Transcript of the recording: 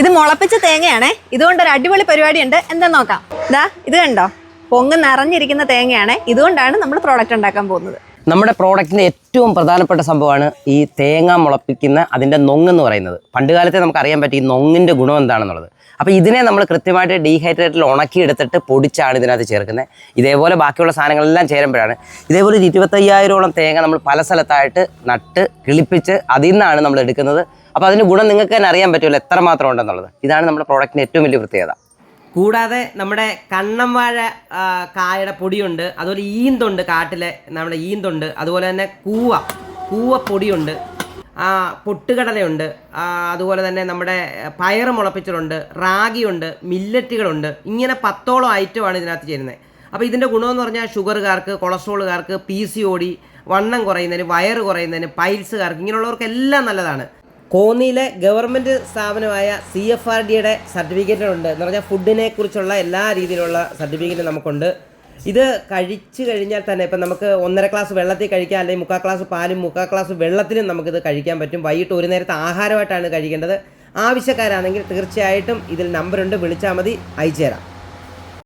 ഇത് മുളപ്പിച്ച തേങ്ങയാണേ. ഇതുകൊണ്ട് ഒരു അടിപൊളി പരിപാടി ഉണ്ട് എന്താ നോക്കാം. ഇതാ ഇത് കണ്ടോ? പൊങ്ങ് നിറഞ്ഞിരിക്കുന്ന തേങ്ങയാണേ. ഇതുകൊണ്ടാണ് നമ്മൾ പ്രോഡക്റ്റ് ഉണ്ടാക്കാൻ പോകുന്നത്. നമ്മുടെ പ്രോഡക്റ്റിന്റെ ഏറ്റവും പ്രധാനപ്പെട്ട സംഭവമാണ് ഈ തേങ്ങ മുളപ്പിക്കുന്ന അതിന്റെ നൊങ്ങെന്ന് പറയുന്നത്. പണ്ട് കാലത്തെ നമുക്കറിയാൻ പറ്റും ഈ നൊങ്ങിന്റെ ഗുണം എന്താണെന്നുള്ളത്. അപ്പോൾ ഇതിനെ നമ്മൾ കൃത്യമായിട്ട് ഡീഹൈഡ്രേറ്റിൽ ഉണക്കിയെടുത്തിട്ട് പൊടിച്ചാണ് ഇതിനകത്ത് ചേർക്കുന്നത്. ഇതേപോലെ ബാക്കിയുള്ള സാധനങ്ങളെല്ലാം ചേരുമ്പോഴാണ്. ഇതേപോലെ ഒരു ഇരുപത്തയ്യായിരോളം തേങ്ങ നമ്മൾ പല സ്ഥലത്തായിട്ട് നട്ട് കിളിപ്പിച്ച് അതിൽ നിന്നാണ് നമ്മൾ എടുക്കുന്നത്. അപ്പോൾ അതിന്റെ ഗുണം നിങ്ങൾക്ക് തന്നെ അറിയാൻ പറ്റുമല്ലോ എത്രമാത്രം ഉണ്ടെന്നുള്ളത്. ഇതാണ് നമ്മുടെ പ്രോഡക്റ്റിന്റെ ഏറ്റവും വലിയ പ്രത്യേകത. കൂടാതെ നമ്മുടെ കണ്ണം വാഴ ആ, കായയുടെ പൊടിയുണ്ട്. അതുപോലെ ഈന്തുണ്ട് കാട്ടിലെ നമ്മുടെ ഈന്തുണ്ട്. അതുപോലെ തന്നെ കൂവ കൂവ പൊടിയുണ്ട് പൊട്ടുകടലയുണ്ട്. അതുപോലെ തന്നെ നമ്മുടെ പയർ മുളപ്പിച്ചിട്ടുണ്ട് റാഗിയുണ്ട് മില്ലറ്റുകളുണ്ട്. ഇങ്ങനെ പത്തോളം ഐറ്റമാണ് ഇതിനകത്ത് ചേരുന്നത് അപ്പോൾ ഇതിന്റെ ഗുണമെന്ന് പറഞ്ഞാൽ ഷുഗറുകാർക്ക് കൊളസ്ട്രോളുകാർക്ക് പി സി ഡി വണ്ണം കുറയുന്നതിന് വയറ് കുറയുന്നതിന് പൈൽസുകാർക്ക് ഇങ്ങനെയുള്ളവർക്കെല്ലാം നല്ലതാണ്. കോന്നിയിലെ ഗവൺമെന്റ് സ്ഥാപനമായ സി എഫ് ആർ ഡിയുടെ സർട്ടിഫിക്കറ്റുണ്ട് എന്ന് പറഞ്ഞാൽ ഫുഡിനെ കുറിച്ചുള്ള എല്ലാ രീതിയിലുള്ള സർട്ടിഫിക്കറ്റ് നമുക്കുണ്ട്. ഇത് കഴിച്ചു കഴിഞ്ഞാൽ തന്നെ ഇപ്പം നമുക്ക് ഒന്നര ക്ലാസ് വെള്ളത്തിൽ കഴിക്കാം അല്ലെങ്കിൽ മുക്കാൽ ഗ്ലാസ് പാലും മുക്കാൽ ഗ്ലാസ് വെള്ളത്തിലും നമുക്കിത് കഴിക്കാൻ പറ്റും. വൈകിട്ട് ഒരു നേരത്തെ ആഹാരമായിട്ടാണ് കഴിക്കേണ്ടത്. ആവശ്യക്കാരാണെങ്കിൽ തീർച്ചയായിട്ടും ഇതിൽ നമ്പറുണ്ട് വിളിച്ചാൽ മതി. അയച്ചു തരാം